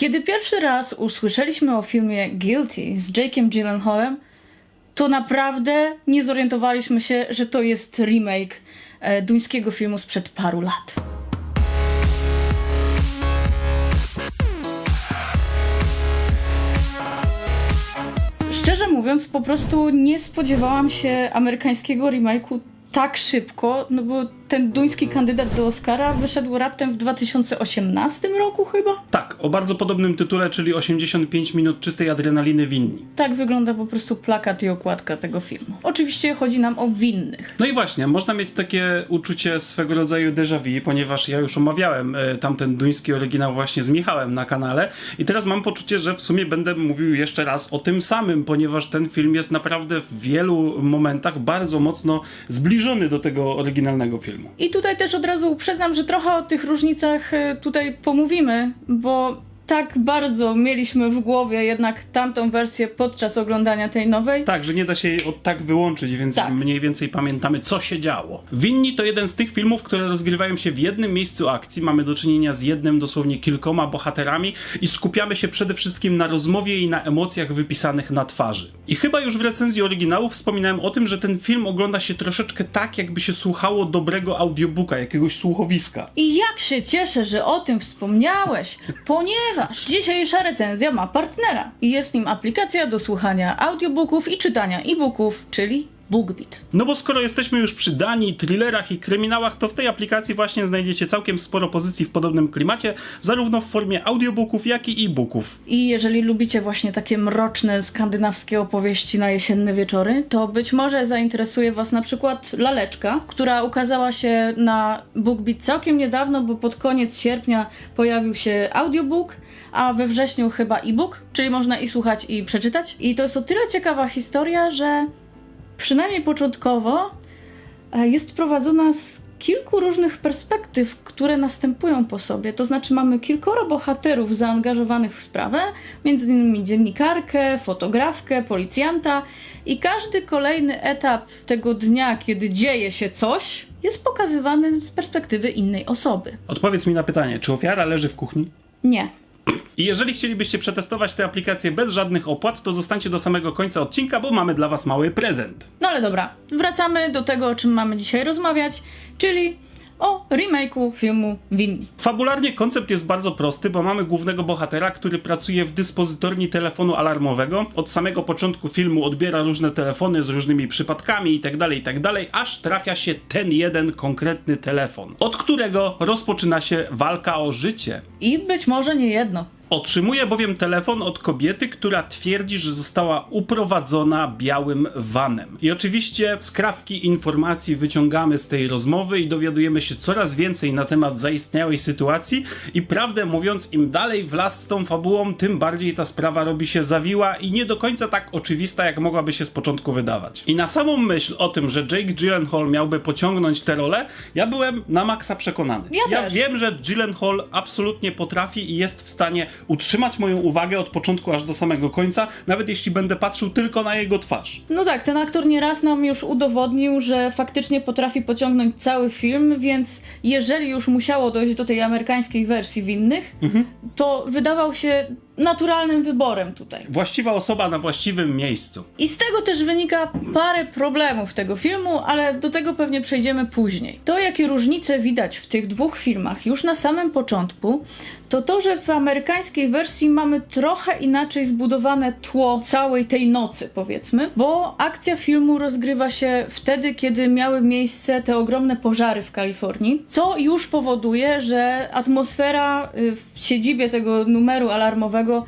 Kiedy pierwszy raz usłyszeliśmy o filmie Guilty z Jake'em Gyllenhaalem, to naprawdę nie zorientowaliśmy się, że to jest remake e, duńskiego filmu sprzed paru lat. Szczerze mówiąc, po prostu nie spodziewałam się amerykańskiego remake'u tak szybko, no bo ten duński kandydat do Oscara wyszedł raptem w 2018 roku chyba? Tak, o bardzo podobnym tytule, czyli 85 minut czystej adrenaliny winni. Tak wygląda po prostu plakat i okładka tego filmu. Oczywiście chodzi nam o winnych. No i właśnie, można mieć takie uczucie swego rodzaju déjà vu, ponieważ ja już omawiałem e, tamten duński oryginał właśnie z Michałem na kanale i teraz mam poczucie, że w sumie będę mówił jeszcze raz o tym samym, ponieważ ten film jest naprawdę w wielu momentach bardzo mocno zbliżony do tego oryginalnego filmu. I tutaj też od razu uprzedzam, że trochę o tych różnicach e, tutaj pomówimy, bo tak bardzo mieliśmy w głowie jednak tamtą wersję podczas oglądania tej nowej. Tak, że nie da się jej od tak wyłączyć, więc Tak. mniej więcej pamiętamy, co się działo. Winni to jeden z tych filmów, które rozgrywają się w jednym miejscu akcji. Mamy do czynienia z jednym, dosłownie kilkoma bohaterami i skupiamy się przede wszystkim na rozmowie i na emocjach wypisanych na twarzy. I chyba już w recenzji oryginału wspominałem o tym, że ten film ogląda się troszeczkę tak, jakby się słuchało dobrego audiobooka, jakiegoś słuchowiska. I jak się cieszę, że o tym wspomniałeś, ponieważ dzisiejsza recenzja ma partnera i jest nim aplikacja do słuchania audiobooków i czytania e-booków, czyli BookBeat. No bo skoro jesteśmy już przy Danii, thrillerach i kryminałach, to w tej aplikacji właśnie znajdziecie całkiem sporo pozycji w podobnym klimacie, zarówno w formie audiobooków, jak i e-booków. I jeżeli lubicie właśnie takie mroczne, skandynawskie opowieści na jesienne wieczory, to być może zainteresuje Was na przykład Laleczka, która ukazała się na BookBeat całkiem niedawno, bo pod koniec sierpnia pojawił się audiobook, a we wrześniu chyba e-book, czyli można i słuchać, i przeczytać. I to jest o tyle ciekawa historia, że przynajmniej początkowo e, jest prowadzona z kilku różnych perspektyw, które następują po sobie. To znaczy mamy kilkoro bohaterów zaangażowanych w sprawę, między innymi dziennikarkę, fotografkę, policjanta i każdy kolejny etap tego dnia, kiedy dzieje się coś, jest pokazywany z perspektywy innej osoby. Odpowiedz mi na pytanie, czy ofiara leży w kuchni? Nie. I jeżeli chcielibyście przetestować tę aplikację bez żadnych opłat, to zostańcie do samego końca odcinka, bo mamy dla Was mały prezent. No ale dobra, wracamy do tego, o czym mamy dzisiaj rozmawiać, czyli o remake'u filmu Winni. Fabularnie koncept jest bardzo prosty, bo mamy głównego bohatera, który pracuje w dyspozytorni telefonu alarmowego. Od samego początku filmu odbiera różne telefony z różnymi przypadkami itd., itd., aż trafia się ten jeden konkretny telefon, od którego rozpoczyna się walka o życie. I być może nie jedno. Otrzymuje bowiem telefon od kobiety, która twierdzi, że została uprowadzona białym vanem. I oczywiście skrawki informacji wyciągamy z tej rozmowy i dowiadujemy się coraz więcej na temat zaistniałej sytuacji i prawdę mówiąc, im dalej w las z tą fabułą, tym bardziej ta sprawa robi się zawiła i nie do końca tak oczywista, jak mogłaby się z początku wydawać. I na samą myśl o tym, że Jake Gyllenhaal miałby pociągnąć tę rolę, ja byłem na maksa przekonany. Ja też. wiem, że Gyllenhaal absolutnie potrafi i jest w stanie utrzymać moją uwagę od początku aż do samego końca, nawet jeśli będę patrzył tylko na jego twarz. No tak, ten aktor nieraz nam już udowodnił, że faktycznie potrafi pociągnąć cały film, więc jeżeli już musiało dojść do tej amerykańskiej wersji winnych, to wydawał się naturalnym wyborem tutaj. Właściwa osoba na właściwym miejscu. I z tego też wynika parę problemów tego filmu, ale do tego pewnie przejdziemy później. To, jakie różnice widać w tych dwóch filmach już na samym początku, to to, że w amerykańskiej wersji mamy trochę inaczej zbudowane tło całej tej nocy, powiedzmy, bo akcja filmu rozgrywa się wtedy, kiedy miały miejsce te ogromne pożary w Kalifornii, co już powoduje, że atmosfera y, w siedzibie tego numeru alarmowego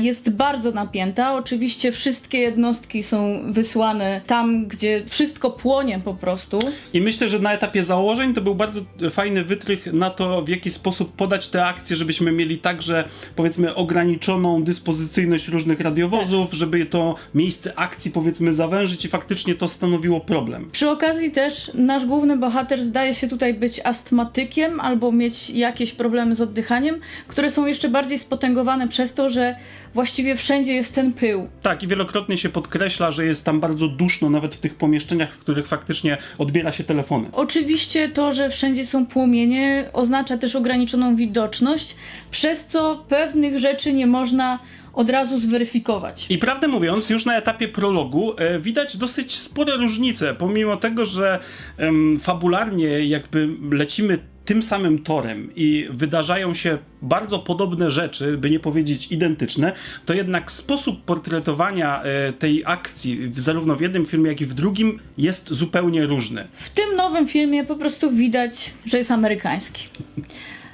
jest bardzo napięta. Oczywiście wszystkie jednostki są wysłane tam, gdzie wszystko płonie po prostu. I myślę, że na etapie założeń to był bardzo fajny wytrych na to, w jaki sposób podać te akcje, żebyśmy mieli także, powiedzmy, ograniczoną dyspozycyjność różnych radiowozów, żeby to miejsce akcji, powiedzmy, zawężyć i faktycznie to stanowiło problem. Przy okazji też nasz główny bohater zdaje się tutaj być astmatykiem albo mieć jakieś problemy z oddychaniem, które są jeszcze bardziej spotęgowane przez to, że właściwie wszędzie jest ten pył. Tak, i wielokrotnie się podkreśla, że jest tam bardzo duszno, nawet w tych pomieszczeniach, w których faktycznie odbiera się telefony. Oczywiście to, że wszędzie są płomienie, oznacza też ograniczoną widoczność, przez co pewnych rzeczy nie można od razu zweryfikować. I prawdę mówiąc, już na etapie prologu e, widać dosyć spore różnice, pomimo tego, że em, fabularnie jakby lecimy tym samym torem i wydarzają się bardzo podobne rzeczy, by nie powiedzieć identyczne, to jednak sposób portretowania e, tej akcji zarówno w jednym filmie, jak i w drugim jest zupełnie różny. W tym nowym filmie po prostu widać, że jest amerykański.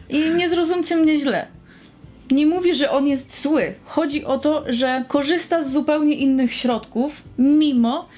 I nie zrozumcie mnie źle. Nie mówi, że on jest zły. Chodzi o to, że korzysta z zupełnie innych środków, mimo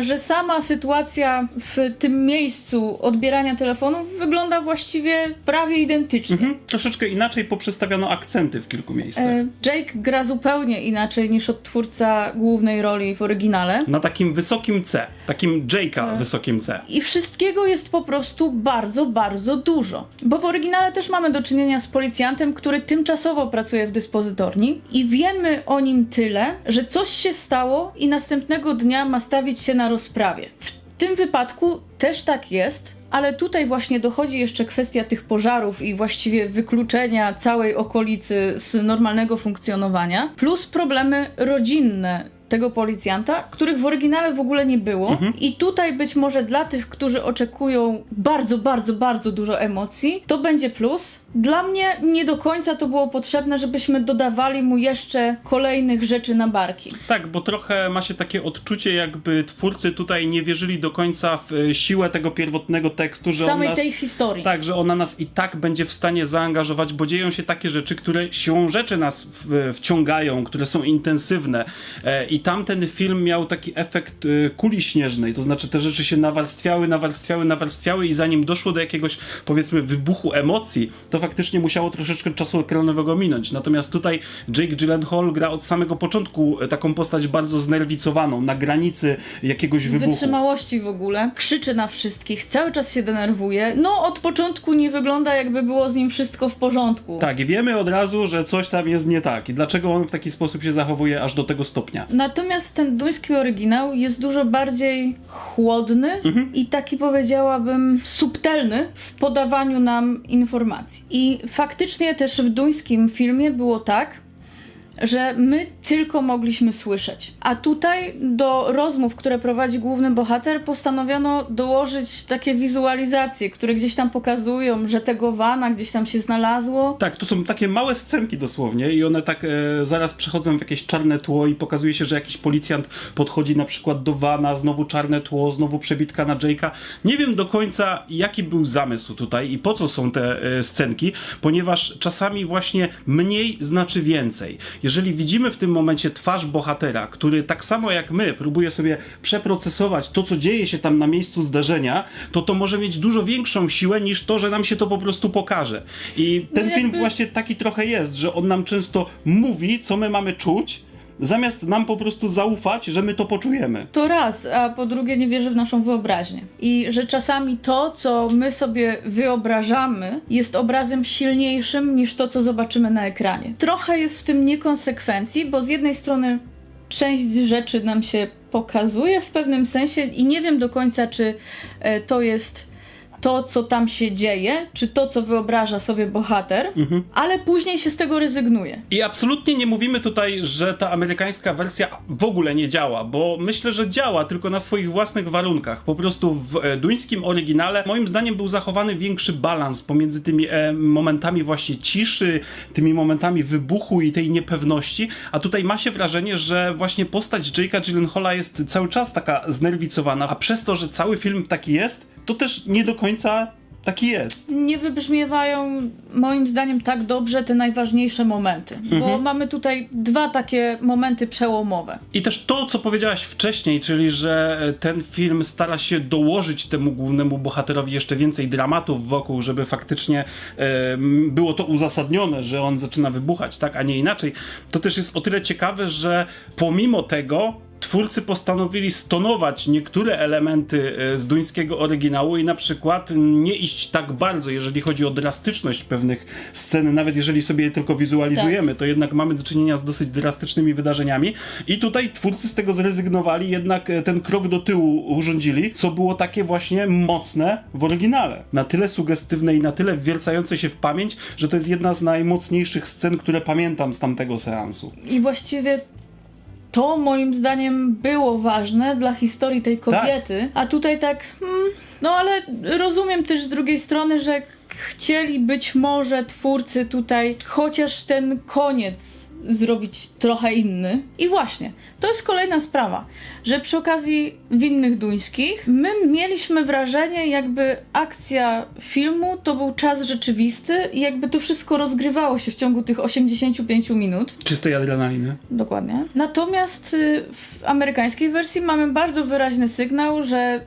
że sama sytuacja w tym miejscu odbierania telefonów wygląda właściwie prawie identycznie. Mhm. Troszeczkę inaczej poprzestawiono akcenty w kilku miejscach. E, Jake gra zupełnie inaczej niż odtwórca głównej roli w oryginale. Na takim wysokim C, takim Jake'a Tak. wysokim C. I wszystkiego jest po prostu bardzo, bardzo dużo. Bo w oryginale też mamy do czynienia z policjantem, który tymczasowo pracuje w dyspozytorni i wiemy o nim tyle, że coś się stało i następnego dnia ma stawić się na rozprawie. W tym wypadku też tak jest. Ale tutaj właśnie dochodzi jeszcze kwestia tych pożarów i właściwie wykluczenia całej okolicy z normalnego funkcjonowania, plus problemy rodzinne tego policjanta, których w oryginale w ogóle nie było. I tutaj być może dla tych, którzy oczekują bardzo, bardzo, bardzo dużo emocji, to będzie plus. Dla mnie nie do końca to było potrzebne, żebyśmy dodawali mu jeszcze kolejnych rzeczy na barki. Tak, bo trochę ma się takie odczucie, jakby twórcy tutaj nie wierzyli do końca w e, siłę tego pierwotnego tekstu, że Samej nas, tej historii. tak, że ona nas i tak będzie w stanie zaangażować, bo dzieją się takie rzeczy, które siłą rzeczy nas w, wciągają, które są intensywne. E, I tamten film miał taki efekt e, kuli śnieżnej, to znaczy te rzeczy się nawarstwiały, nawarstwiały, nawarstwiały i zanim doszło do jakiegoś, powiedzmy, wybuchu emocji, to faktycznie musiało troszeczkę czasu ekranowego minąć. Natomiast tutaj Jake Gyllenhaal gra od samego początku e, taką postać bardzo znerwicowaną, na granicy jakiegoś wybuchu. Wytrzymałości w ogóle. Krzyczy na wszystkich, cały czas się denerwuje. No, od początku nie wygląda, jakby było z nim wszystko w porządku. Tak, i wiemy od razu, że coś tam jest nie tak. I dlaczego on w taki sposób się zachowuje aż do tego stopnia. Natomiast ten duński oryginał jest dużo bardziej chłodny i taki powiedziałabym subtelny w podawaniu nam informacji. I faktycznie też w duńskim filmie było tak, że my tylko mogliśmy słyszeć. A tutaj do rozmów, które prowadzi główny bohater, postanowiono dołożyć takie wizualizacje, które gdzieś tam pokazują, że tego wana gdzieś tam się znalazło. Tak, to są takie małe scenki dosłownie i one tak e, zaraz przechodzą w jakieś czarne tło i pokazuje się, że jakiś policjant podchodzi na przykład do Vana, znowu czarne tło, znowu przebitka na Jake'a. Nie wiem do końca jaki był zamysł tutaj i po co są te e, scenki, ponieważ czasami właśnie mniej znaczy więcej. Jeżeli widzimy w tym momencie twarz bohatera, który tak samo jak my próbuje sobie przeprocesować to, co dzieje się tam na miejscu zdarzenia, to to może mieć dużo większą siłę niż to, że nam się to po prostu pokaże. I ten No film jakby- właśnie taki trochę jest, że on nam często mówi, co my mamy czuć, zamiast nam po prostu zaufać, że my to poczujemy. To raz, a po drugie nie wierzę w naszą wyobraźnię. I że czasami to, co my sobie wyobrażamy, jest obrazem silniejszym niż to, co zobaczymy na ekranie. Trochę jest w tym niekonsekwencji, bo z jednej strony część rzeczy nam się pokazuje w pewnym sensie i nie wiem do końca, czy e, to jest to, co tam się dzieje, czy to, co wyobraża sobie bohater, ale później się z tego rezygnuje. I absolutnie nie mówimy tutaj, że ta amerykańska wersja w ogóle nie działa, bo myślę, że działa tylko na swoich własnych warunkach. Po prostu w e, duńskim oryginale moim zdaniem był zachowany większy balans pomiędzy tymi e, momentami właśnie ciszy, tymi momentami wybuchu i tej niepewności, a tutaj ma się wrażenie, że właśnie postać Jake'a Gyllenhaala jest cały czas taka znerwicowana, a przez to, że cały film taki jest, to też nie do końca taki jest. nie wybrzmiewają moim zdaniem tak dobrze te najważniejsze momenty, bo Mhm. mamy tutaj dwa takie momenty przełomowe. I też to, co powiedziałaś wcześniej, czyli że ten film stara się dołożyć temu głównemu bohaterowi jeszcze więcej dramatów wokół, żeby faktycznie e, było to uzasadnione, że on zaczyna wybuchać, tak, a nie inaczej. To też jest o tyle ciekawe, że pomimo tego twórcy postanowili stonować niektóre elementy e, z duńskiego oryginału i na przykład nie iść tak bardzo, jeżeli chodzi o drastyczność pewnych scen, nawet jeżeli sobie je tylko wizualizujemy, to jednak mamy do czynienia z dosyć drastycznymi wydarzeniami i tutaj twórcy z tego zrezygnowali, jednak e, ten krok do tyłu urządzili, co było takie właśnie mocne w oryginale. Na tyle sugestywne i na tyle wwiercające się w pamięć, że to jest jedna z najmocniejszych scen, które pamiętam z tamtego seansu. I właściwie to moim zdaniem było ważne dla historii tej kobiety, a tutaj tak, hmm, no ale rozumiem też z drugiej strony, że chcieli być może twórcy tutaj chociaż ten koniec zrobić trochę inny. I właśnie, to jest kolejna sprawa, że przy okazji winnych duńskich my mieliśmy wrażenie, jakby akcja filmu to był czas rzeczywisty i jakby to wszystko rozgrywało się w ciągu tych 85 minut. Czystej adrenaliny. Dokładnie. Natomiast y, w amerykańskiej wersji mamy bardzo wyraźny sygnał, że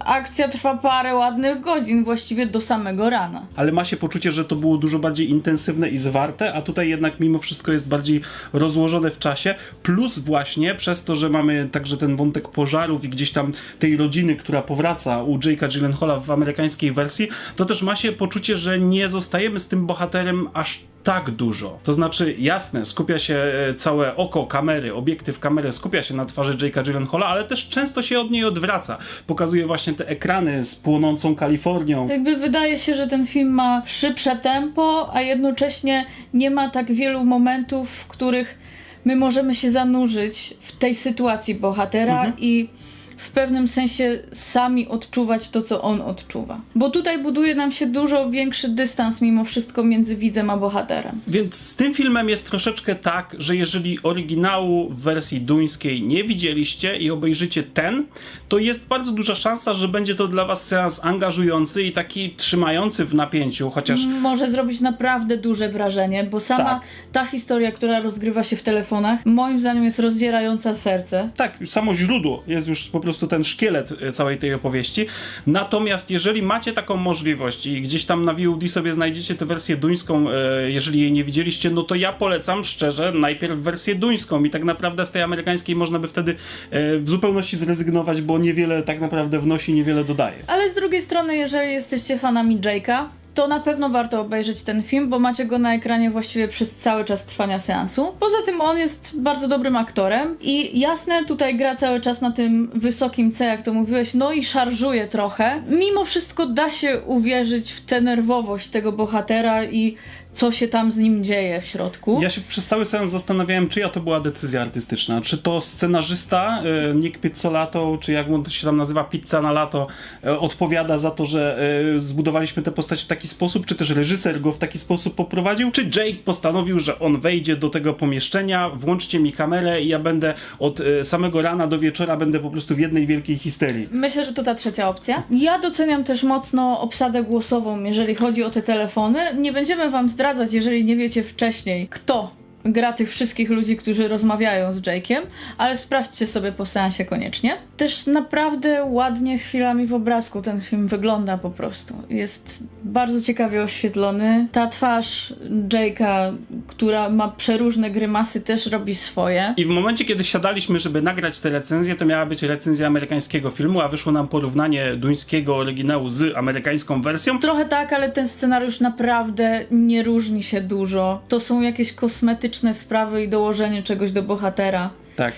akcja trwa parę ładnych godzin, właściwie do samego rana. ale ma się poczucie, że to było dużo bardziej intensywne i zwarte, a tutaj jednak mimo wszystko jest bardziej rozłożone w czasie, plus właśnie przez to, że mamy także ten wątek pożarów i gdzieś tam tej rodziny, która powraca u Jake'a Gyllenhaala w amerykańskiej wersji, to też ma się poczucie, że nie zostajemy z tym bohaterem aż tak dużo. To znaczy, jasne, skupia się e, całe oko kamery, obiektyw kamery skupia się na twarzy Jake'a Gyllenhaala, ale też często się od niej odwraca. Pokazuje właśnie te ekrany z płonącą Kalifornią. Jakby wydaje się, że ten film ma szybsze tempo, a jednocześnie nie ma tak wielu momentów, w których my możemy się zanurzyć w tej sytuacji bohatera i w pewnym sensie sami odczuwać to, co on odczuwa. Bo tutaj buduje nam się dużo większy dystans mimo wszystko między widzem a bohaterem. Więc z tym filmem jest troszeczkę tak, że jeżeli oryginału w wersji duńskiej nie widzieliście i obejrzycie ten, to jest bardzo duża szansa, że będzie to dla was seans angażujący i taki trzymający w napięciu, chociaż Może zrobić naprawdę duże wrażenie, bo sama Tak. ta historia, która rozgrywa się w telefonach, moim zdaniem jest rozdzierająca serce. tak, samo źródło jest już po prostu ten szkielet e, całej tej opowieści. Natomiast jeżeli macie taką możliwość i gdzieś tam na VOD sobie znajdziecie tę wersję duńską, e, jeżeli jej nie widzieliście, no to ja polecam szczerze najpierw wersję duńską i tak naprawdę z tej amerykańskiej można by wtedy e, w zupełności zrezygnować, bo niewiele tak naprawdę wnosi, niewiele dodaje. Ale z drugiej strony, jeżeli jesteście fanami Jake'a, to na pewno warto obejrzeć ten film, bo macie go na ekranie właściwie przez cały czas trwania seansu. Poza tym on jest bardzo dobrym aktorem i jasne, tutaj gra cały czas na tym wysokim C, jak to mówiłeś, no i szarżuje trochę. Mimo wszystko da się uwierzyć w tę nerwowość tego bohatera i co się tam z nim dzieje w środku. Ja się przez cały seans zastanawiałem, czyja to była decyzja artystyczna. Czy to scenarzysta e, Nick Pizzolato, czy jak to się tam nazywa, Pizza na lato, e, odpowiada za to, że e, zbudowaliśmy tę postać w taki sposób, czy też reżyser go w taki sposób poprowadził, czy Jake postanowił, że on wejdzie do tego pomieszczenia, włączcie mi kamerę i ja będę od e, samego rana do wieczora będę po prostu w jednej wielkiej histerii. Myślę, że to ta trzecia opcja. Ja doceniam też mocno obsadę głosową, jeżeli chodzi o te telefony. Nie będziemy wam zdradzać, jeżeli nie wiecie wcześniej, kto gra tych wszystkich ludzi, którzy rozmawiają z Jake'iem, ale sprawdźcie sobie po seansie koniecznie. Też naprawdę ładnie chwilami w obrazku ten film wygląda po prostu. Jest bardzo ciekawie oświetlony. Ta twarz Jake'a, która ma przeróżne grymasy, też robi swoje. I w momencie, kiedy siadaliśmy, żeby nagrać tę recenzję, to miała być recenzja amerykańskiego filmu, a wyszło nam porównanie duńskiego oryginału z amerykańską wersją. Trochę tak, ale ten scenariusz naprawdę nie różni się dużo. To są jakieś kosmetyczne sprawy i dołożenie czegoś do bohatera. Tak.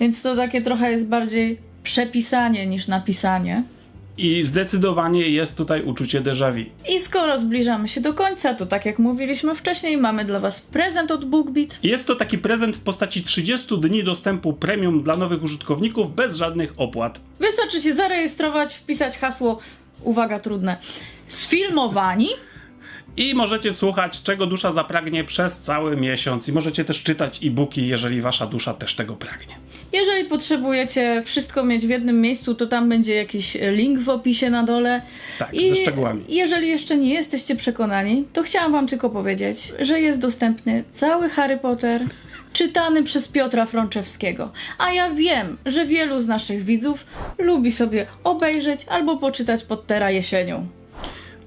Więc to takie trochę jest bardziej przepisanie niż napisanie. I zdecydowanie jest tutaj uczucie déjà vu. I skoro zbliżamy się do końca, to tak jak mówiliśmy wcześniej, mamy dla Was prezent od BookBeat. Jest to taki prezent w postaci 30 dni dostępu premium dla nowych użytkowników bez żadnych opłat. Wystarczy się zarejestrować, wpisać hasło, uwaga trudne, sfilmowani. I możecie słuchać, czego dusza zapragnie przez cały miesiąc. I możecie też czytać e-booki, jeżeli wasza dusza też tego pragnie. Jeżeli potrzebujecie wszystko mieć w jednym miejscu, to tam będzie jakiś link w opisie na dole. Tak, ze szczegółami. Jeżeli jeszcze nie jesteście przekonani, to chciałam wam tylko powiedzieć, że jest dostępny cały Harry Potter, czytany przez Piotra Frączewskiego. A ja wiem, że wielu z naszych widzów lubi sobie obejrzeć albo poczytać Pottera jesienią.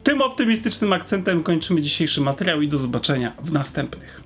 Tym optymistycznym akcentem kończymy dzisiejszy materiał i do zobaczenia w następnych.